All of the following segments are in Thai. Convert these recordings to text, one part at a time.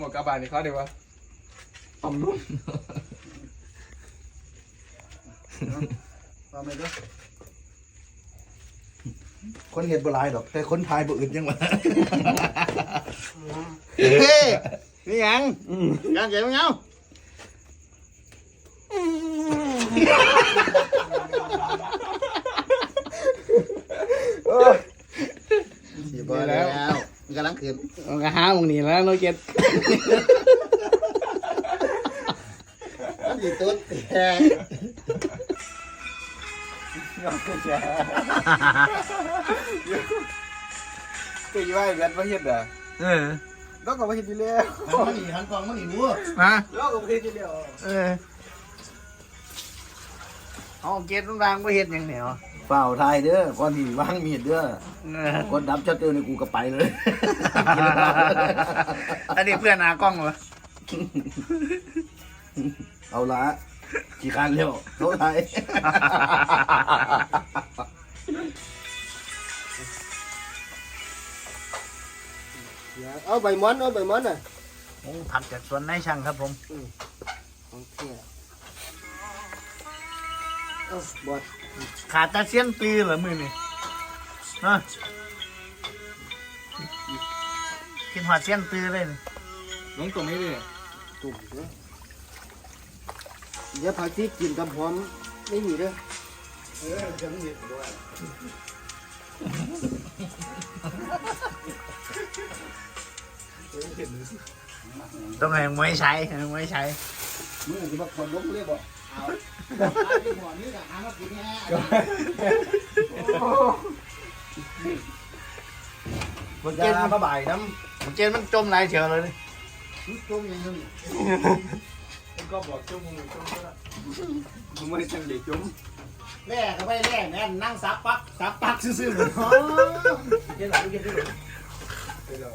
หมดกระบาลนี่เขาเดี๋ยววะอมนุ่มเอาไปเด้อคนเห็นบ่หลายดอก แต่คนทายบ่อื่นยังวะเฮ้ยนี่หยังการเจ็บมั้งเงาสีบอแล้ว กำลังขึ้นเอากระหาหมองนี่แล้วโนเก็ตสีตุ๊ดแท้ตีไว้แบนประเฮ็ดอะเออแล้วก็ประเฮ็ดดีแล้วมันนี่หันกองมันนี่รู้ฮะแล้วก็ประเฮ็ดดีแล้วเออเอาเก็ตรางบ่เฮ็ดหยังเหนียว เปล่าทายเด้อก่อนที่วางมีดเด้อเออกดดับชัตเตอร์ในกูก็ไปเลย อันนี้เพื่อนหากล้องเหรอ เอาละกี่คันเร็วเขาทายเอาใบม้อนเอาใบม้อนอะผมผักจากสวนนายช่างครับผมของเที่ยเอาบอด ขาดตาเสียนปลีเหรอมือนี่ฮะกินหัวเสียนปลีเลยนี่น้องตรงนี้ดิตุ่มเด้อเดี๋ยวผักที่กินกับหอมไม่มีเด้อเออจังเด็ดด้วยต้องให้มวยใช้ให้มวยใช้ มึงจะมาคนล้มเรียกบ่เอาที่บ่อนี้ก็หา มากินแน่มันจะน้ำมาบ่ายน้เจนมันจมหลายเฉียวเลยนี่จุ่มยังไงก็บอกจุ้มมึงจุ้มก็ได้มึงไม่ได้จังเด็กจุ้มแร่ก็ไปแร่แม่นั่งซับปักซับปักซื่อๆเหมือนอ๋อำเจ๊หลังเจ๊หลัง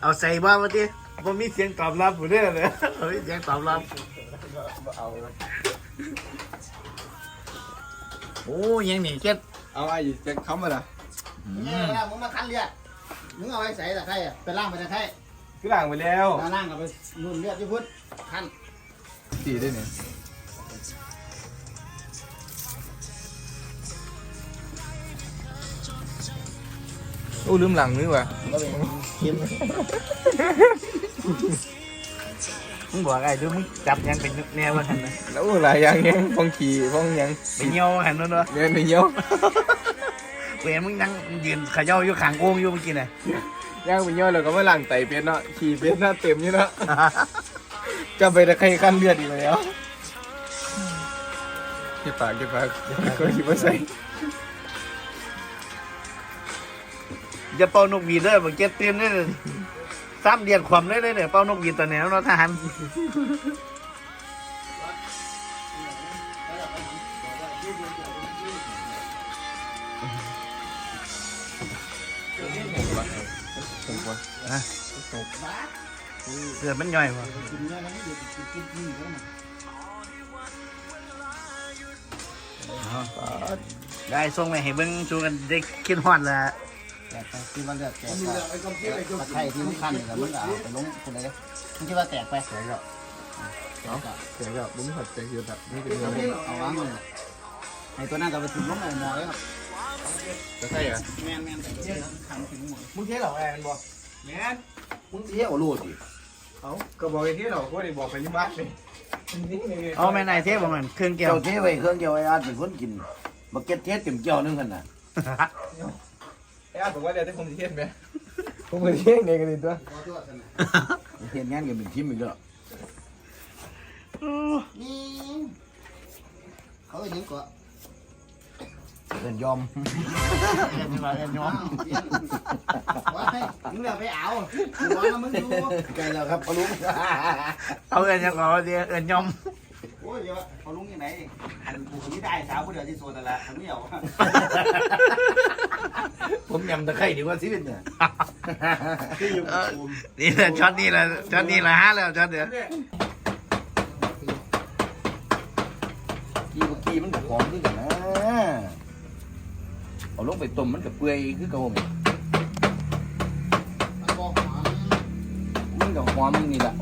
เอาใส่บ้ามาดิ ผมมีเสียงตอบรับผมด้วยเลยเฮ้ยเสียงตอบรับเอาโอ้ยังหนีเจ็ดเอาไอ้แจ็คเขามาละเนี่ยเวลามึงมาคันเลือดมึงเอาไว้ใส่ตะไคร้อะไปล่างไปตะไคร้คือหลังไปแล้วล่างกับไปนุ่นเลือดที่พุทธคันตีได้เนี่ยโอ้ลืมหลังนึกว่ะก็เป็นเค็ม มึงบอกไอ้ดูมึงจับยังเป็นแนวมันนะแล้วหลายอย่างยังฟองขี่ฟองยังไปเหี่ยวหันนั่นเนาะเงี้ยเงี้ยวเห็นมึงนั่งยืนเขย่าอยู่ข้างโกงอยู่เมื่อกี้น่ะย่างไปย่อยแล้วก็มาหลังไตเป็ดเนาะขี่เป็ดหน้าเต็มอยู่เนาะจะไปตะไคร้ขั้นเลือดอีกแล้วเก็บปากเก็บปากก็คิดว่าใส่จะเป่านกหวีดเด้อบังเจ็ดเตือนได้เลย สามเดือนความได้เลยเนี่ยเป่านกหวีดตอนนี้เนาะทหารผมว่าเกิดมันย่อยว่ะได้ส่งไปให้เบิ่งชูกันได้คิดฮอดละ แต่ที่มันเลือดแตกตะไคร้ที่มันคันแล้วมึงเอาไปลงคนเลยมึงคิดว่าแตกไปแข็งอะเนาะแข็งอะบุ้มผัดแข็งเยอะแบบนี่เป็นระบบเอาวางเลยไอ้ตัวนั้นก็ไปถึงลงในหมอเลยครับจะใช่เหรอแมนแมนแต่ตัวนั้นขังถึงหมอมึงเจ๊เหรอแอนบอกแมนมึงเจ๊โอโลดดิเขาก็บอกไอ้เที่เราก็ได้บอกไปที่บ้านเลยเอาแม่นายเทพบ่มันเครื่องแก้วเจ้าเจ๊ไว้เครื่องเจียวไอ้อาร์ตเป็นคนกินบักเก็ตเจ๊เต็มเจียวนึงกันน่ะ ไอ้อาบอกว่าเดี๋ยวที่ผมจะเทียนไหมผมจะเทียนเองกันดิตัวขอโทษกันนะเห็นงานกันเป็นทีมอีกแล้วนี่เขาเอาหยิงก่อนเดินยอมเอ็นว่าเอ็นยออ้ามวเปลี่ยนไว้มึงเดี๋ยวไปเอาหัวนะมึงดูใกล้แล้วครับพอลุงเอาเอ็นยังเอาเดียวเอ็นยอมโอ้ยเดี๋ยวพอลุงยัง ไงหันกูไม่ได้สาวผู้เดียวที่โซนแต่ละทำไม่เอาผมยำตะไคร้ดีกว่าสิเป็นเนี่ยเออนี่แหละช็อตนี้แหละช็อตนี้แหละฮะแล้วช็อตเดียวกีบกีมันกับหอมขึ้นกันนะเอาลงไปต้มมันกับเปื่อยคือเก่าไงมันบอกหมากับหอมนี่แหละ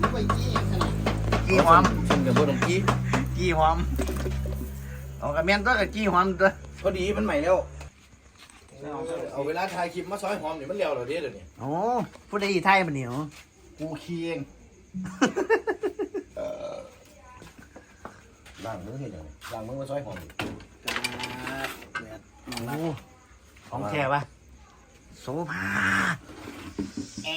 มันไปจี้ขนาดกี้หอมฉันกับบ่ต้องกี้ กี้หอมเอากระเมียนตัวกับกี้หอมตัวพอดีมันใหม่แล้ว เอาเวลาถ่ายคลิปมาซอยหอมนี่มันเร็วเหรอเด้เดี๋ยวนี้โอ้ผู้ใดอีไทยมันเหนียวกูขี้เองล้างมือให้หน่อยล้างมือมาซอยหอมโอ้ของแท้ปะโซภาเอ๊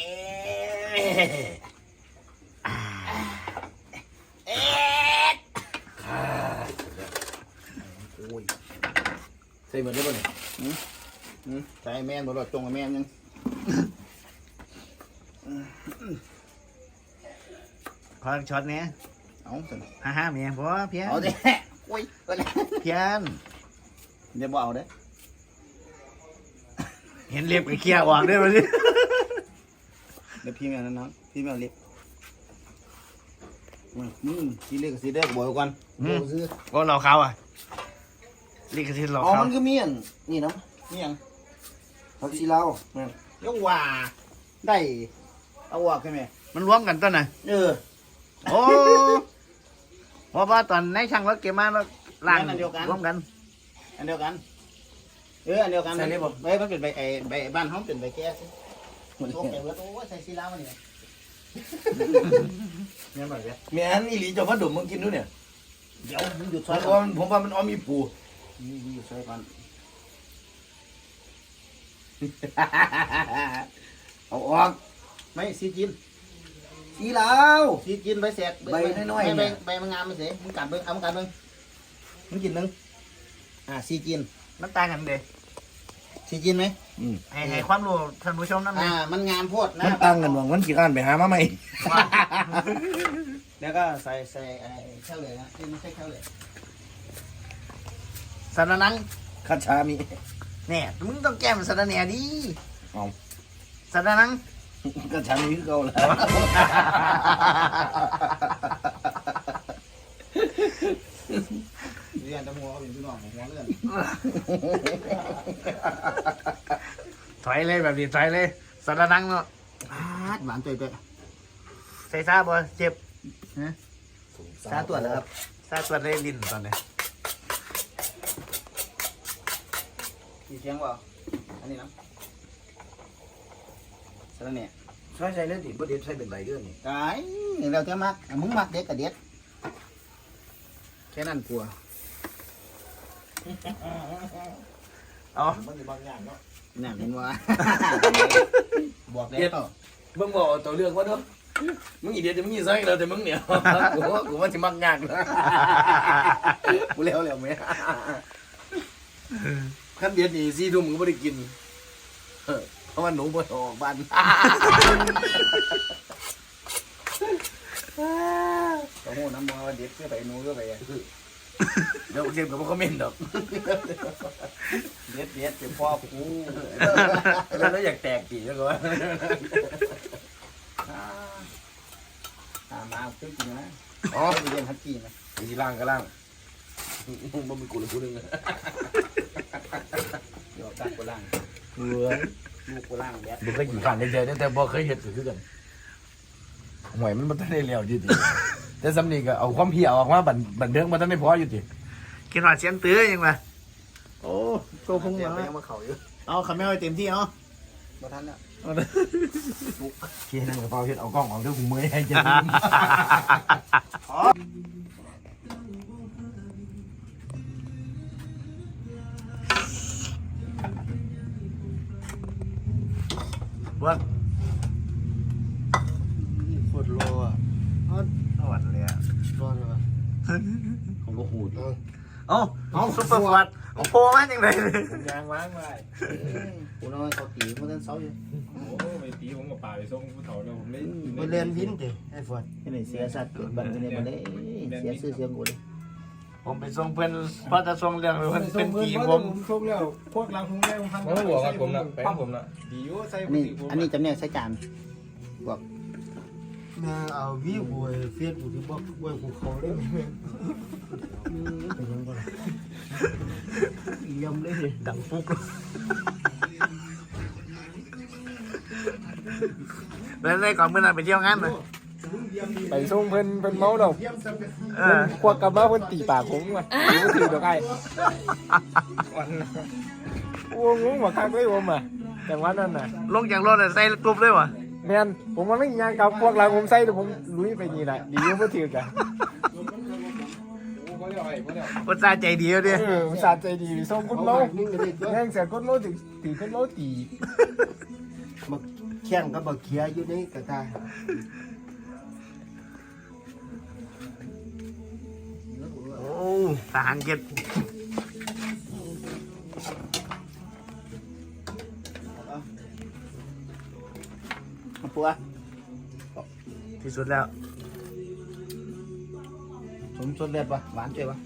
ใส่เหมือนได้ป่ะเนี่ยใส่แม่นบ่รอดจงกับแม่นยังขอช็อตเนี้ยเอาสิฮ่าฮ่าเมียพอเพี้ยนเอาดิโอ้ยก็เลยเพี้ยนเดี๋ยวบ่เอาเด้อเห็นเล็บกับเคี้ยวออกด้วยมันสิเดี๋ยวพี่แม่นั่นน้องพี่แม่เล็บอืมสีเล็กกับสีแดงบ่อยกันอืมบ่ซื้อก็เราเขาอะ ลิขสิทธิ์เราอ๋อเขามันก็มีอันนี่นะนี่ยังผักชีลาวแม่นยกว่าได้ เอาว่าใช่ไหมมันรวมกันต้นน่ะเออโอ้เพราะว่าตอนในช่างรถเก็บมาแล้วล่างรวมกัน อันเดียวกัน เอออันเดียวกันใส่เลยบ่ ใบมันเป็นใบไอ้ใบบ้านเขาเป็นใบแก้สิโอเคเบิดโอ้ยใส่สีลาวมาเนี่ยเนี่ยแบบนี้แม่นอีหลีเจ้ามาดมมึงกินดูเนี่ยเดี๋ยวมึงหยุดซเพอยราะก่อว่านผมว่ามันอ้อมมีปู นี่มึงหยุดซอยก่อนเอาออกไม่สีกินสีลาวสีกินใบแสกใบน้อยๆใบเนี่ยใบมันงามไม่เสียมึงกัดเบิ่งเอามึงกัดเบิ่งมึงกินหนึ่งอ่าสีกินมันต่างกันเด้สีกินไหมให้ให้ความรู้ท่านผู้ชมนั่นเลอ่ายมันงามโพดนะมันตั้งกันวังมันกี่อ่านไปหามาใหม่แล้วก็ใส่ใส่ไอ้แค่เลยนะที่ไม่ใช่แค่เลย สารนังคัดชามีเนี่ยมึงต้องแก้มสารแหน่ดิเอาสารนังคัดชามีคือเก่าแล้วเรียนตะมัวเขาเป็นพี่น้องของหัวเลื่อนถอยเลยแบบนี้ถอยเลยสารนังเนาะหวานตัวตัวใส่ซาบ่เจ็บซาตัวแล้วครับซาตัวได้ลิ้นตอนนี้ มีเสียงเปล่าอันนี้นะสารเนี่ยใช่ใช่เลยติบ่เด็ดใช่เป็นไรเด้อนี่ตายเราจะมักอะมึงมักเด็กกับเด็ดแค่นั้นกลัวเอามันสิบางอย่างเนาะนั่นเห็นว่า บอกแล้วมึงบอกตัวเลือกว่าเด้อมึงอีเดียจะมึงอีไส้แล้วแต่มึงเนี่ยกูว่ากูว่าสิมักยากนะกูแล้วแล้วแม่ ขั้นเดียดนี่ซี่ทุ่มมึงก็ไม่ได้กินเออเพราะว่าหนูบ่ออกบ้านโอ้โหน้ำมันเด็ดเพื่อไปนู้นเพื่อไปเดี๋ยวเก็บกับพวกคอมเมนต์ดอกเด็ดเด็ดเป็นพ่อกูแล้วอยากแตกกี่แล้วก็ว่าตามมาขึ้นจริงนะอ๋อไปเรียนฮัตจีนะมีล่างก็ล่างบ่มีกูเลยกูนึง เดี๋ยวตักกูล่างเหลือลูกกูล่างแบบบ่เคยกินข้าวได้เจอแต่บ่เคยเห็ดคือกันหวยมันบ่ทันได้แล้วอยู่ติแต่สำนีก็เอาความเพียออกมาบันบันเทิงมันทันได้พออยู่ติกินหอดเสียงตื้อยังไงโอ้โตัวพุ่งมายังมาเขาอยู่เอาขมิ้นเต็มที่เอาบ่ทันแล้วเกี่ยนั่งกระเป๋าเฮ็ดเอากล้องออกเด้อกูเมื่อยให้จะ ว่าโคตรโลอะสวัสดีอะรอดเลยว่ะผมก็หูดเอ้าเอาซุปเปอร์ฟอร์ดเอาโพมาจังเลยยางว้างไว้กูน้อยเขาตีมันเต้นเสาอยู่โอ้ไปตีผมกับป่าไปส่งผู้เฒ่าแล้วผมไม่ไปเรียนวินดิไอ้ฟอดที่ไหนเสียสัตว์บันกันเนี่ยมาเลยเสียชื่อเสียงกูเลย ผมไปส่งเพื่อนเพราะจะส่งเรื่องเพื่อนเป็นกี่ผมส่งแล้วพวกเราคงได้พันผมบอกครับผมนะไปผมนะดีอยู่ใส่อันนี้อันนี้จำเนี่ยใช้จานบอกแม่เอาวิวบวยเฟซบุ๊กที่บอกบวยภูเขาเลยเป็นยังไงเยี่ยมเลยดังฟุกไปแล้วได้ก่อนเมื่อนั้นไปเที่ยวงานเลย ไปส่งเพิ่นเพิ่นเมาดอกเออควักกลับมาเพิ่นตีปากผมว่ะถือว่าถือดอกไอ้วันน่ะโอ้งงว่าคักเลยผมอะแต่ว่านั้นน่ะ ลงจากรถอะใส่กรุ๊ปเลยวะแม่นผมมันไม่ยางกับพวกหลังผมใส่แต่ผมลุยไปนี่แหละดียังไม่ถือกันอุตส่าห์ใจดีแล้วดิเออสาใจดีส่งคุณโลแม่งเสียคุณโลถึงตีคุณโลตีบักแข้งกับบักเขียอยู่ในกระตา ทหารเกียรติปัวที่สุดแล้ว สมสดเลือดปะหวานเจ๋ปะ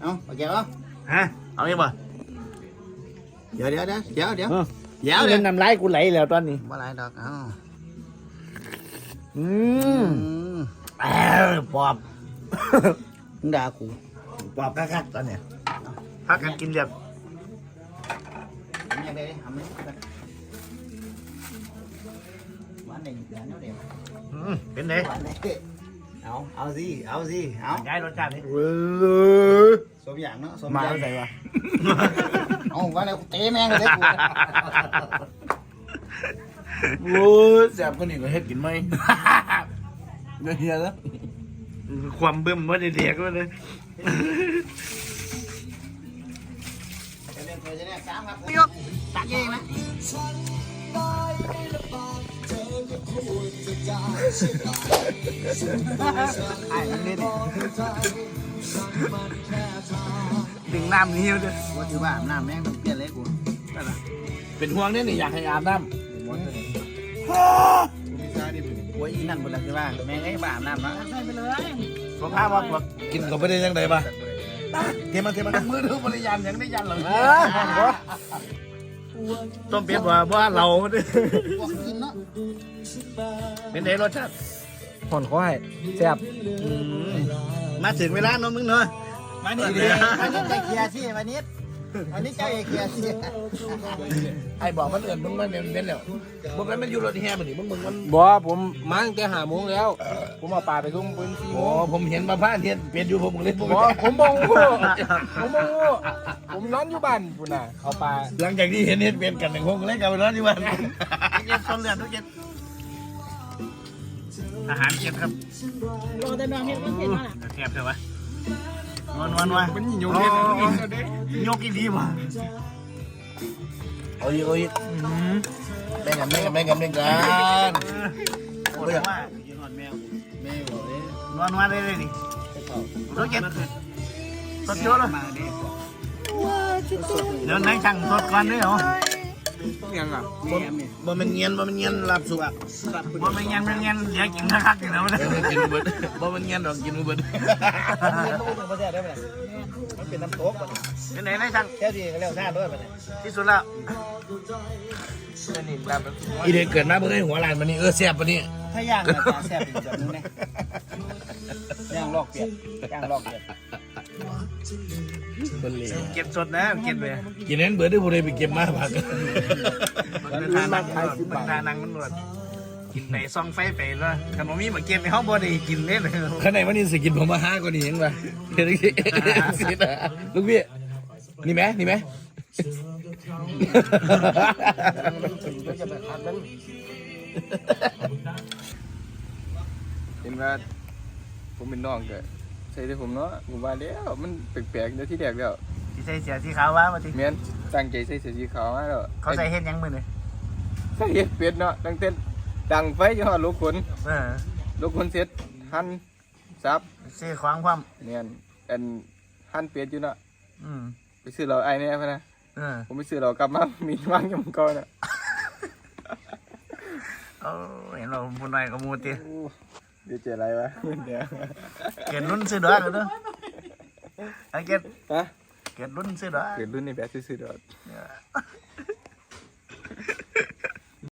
เอ้าโอเคเอ้าฮะ เอาอีกบ่เดี๋ยวเดี๋ยวเดี๋ยวเดี๋ยวเดี๋ยวเออเดี๋ยวเล่เดี๋ยวนน้ำลายกูไหลแล้วตอนนี้บ่ไรดอกเอ้าอือืมมแอวปอบมึงด่ากู ปอบคักๆตอนเนี้ยพักกันกินเรียบทำยังไงดิทำยังไงหวานเองหวานเดียวอืมเป็นไงหวานเลยเอาเอาสิเอาสิเอาย้ายรสชาตินี่สมอย่างเนาะสมมาอย่างแล้วใส่วะเอาว่าแล้วเตะแม่งเลยกูโอ้ยแซ่บคนนี้ก็เฮ็ดกินไหมเฮียแล้วความเบิ่มว่าเด็กๆก็เลยจะเล่นเค ยจะเล่นสามครับยกตักเองนะไอ้มันเล่นดึงน้ำนี้เลยว่าถือว่าอาบน้ำแม่งมันเปลี่ยนเลยกูเป็นห่วงเนี่ยนี่อยากให้อาบน้ำโอ้ยนั่นบนหลังคือว่าแม่งไอ้บ้าอาบน้ำนะใส่ไปเลย สภาพว่าปวดำกินก็ไม่ได้ยังไงปะเทมันเทมันมือถือบริยานยังได้ยันเหรอต้มเป็ดว่าว่าเราเด้อพวกกินเนาะเป็นไงรสชาติผ่อนเขาให้แซ่บอืมมาถึงเวลาเนาะมึงเนาะมานี่วันเลนี้ยวันนี้ได้เคลียร์สิวันนี้ วันนี้เจ้าเอกเคลียร์สิไอ้บอกมันเอื่นมึงมันเน้นแล้วบ่แม่นมันอยู่รถแห่มันนี่มึงมึงมันบ่ผมมาตั้งแต่หาโมงแล้ว ผมเอาปลาไปส่งปืนสี่โมโอ้งผมเห็นมาพาเทียนเป็นอยู่ผมเลยผมบ่ผมบ่ฮู้ผมบ่ฮู้ผมนอนอยู่บ้านพุ่นน่ะเอาปลาหลังจากที่เห็นเห็นเป็นกันหนึ่งคงเลยกลับไปนอนที่บ้านเย็นต้นเลือดทุกเย็นอาหารเก็บครับโรแต่น้องเห็นไม่เห็นว่าเก็บเถอะวะ นวลนวลวะมันโยนเฮ็ดมันกินเอาเด้ยกอีดีวะเอาอีกเอาอีกแบ่งกันแบ่งกันแบ่งกันแบ่งกันโอ้ยว่ายืนหอดแมวแมวบอกเลยนวลนวลเลยเลยนี่ทุกเย็นสดเยอะเลยมาดิเดี๋ยวนั่งช่างสดก่อนด้วยเหรอ ยังอะบ่มันเงียนบ่มันเงียนรับสุกว่าไม่ยันไม่ยันเดี๋ยวกินคักๆอยู่แล้วนะกินเบิดบ่มันเงียนดอกกินเบิดมันต้องเป็นประเทศได้ไหมมันเป็นน้ำตกมันเป็นไหนนั่งช่างแค่ที่เรียกท่าด้วยมันที่สุดแล้วนี่ตามเป็นอีเด็กเกิดมาเพิ่งได้หัวลานมันนี่เออแซ่บปะนี่ถ้าย่างมันจะแซ่บอีกแบบนึงนะย่างลอกเปียกย่างลอกเปียก คนเหลวเก็บสดนะเก็บเลยกินนั้นเบิดได้บ่ได้ไปเก็บมาผักมันทานังมันทานังมันหนวดกินไหนซองไฟไปแล้วขนมมีมาเก็บในห้องบ่ได้กินเล่นเลยข้างในมันนี่สิกินผมมาห้ากว่านี้เองป่ะเฮ็ดสิลูกพี่นี่ไหมนี่ไหมจะไปคัดมันเห็นว่าผมเป็นน้องเก็ ใส่ได้ผมเนาะผมว่าแล้วมันแปลกๆเดี๋ยวที่แรกแล้วที่ใส่เสียที่ขาวว่ามาทีแม่นตั้งใจใส่เสื้อสีขาวมาแล้วเขาใส่เห็ดยังมือเลยใส่เฮ็ดเป็ดเนาะตั้งแต่ดังไฟจนฮอดลูกขนเออลูกขนเสร็จหั่นซับซื้อขวางความแม่นอันหั่นเป็ดอยู่เนาะอืมไปซื้อเราไอ้เนี่ยพะนะเออผมไปซื้อเรากลับมามีวางอยู่มันก่อนน่ะเอาเห็นเราพูดหน่อยก็มูตีโอ้เดี๋ยวเจออะไรวะเกิดรุ่นเสือดอกเนอะไอเกิดฮะเกิดรุ่นเสือดอกเกิดรุ่นในแบบเสือดอก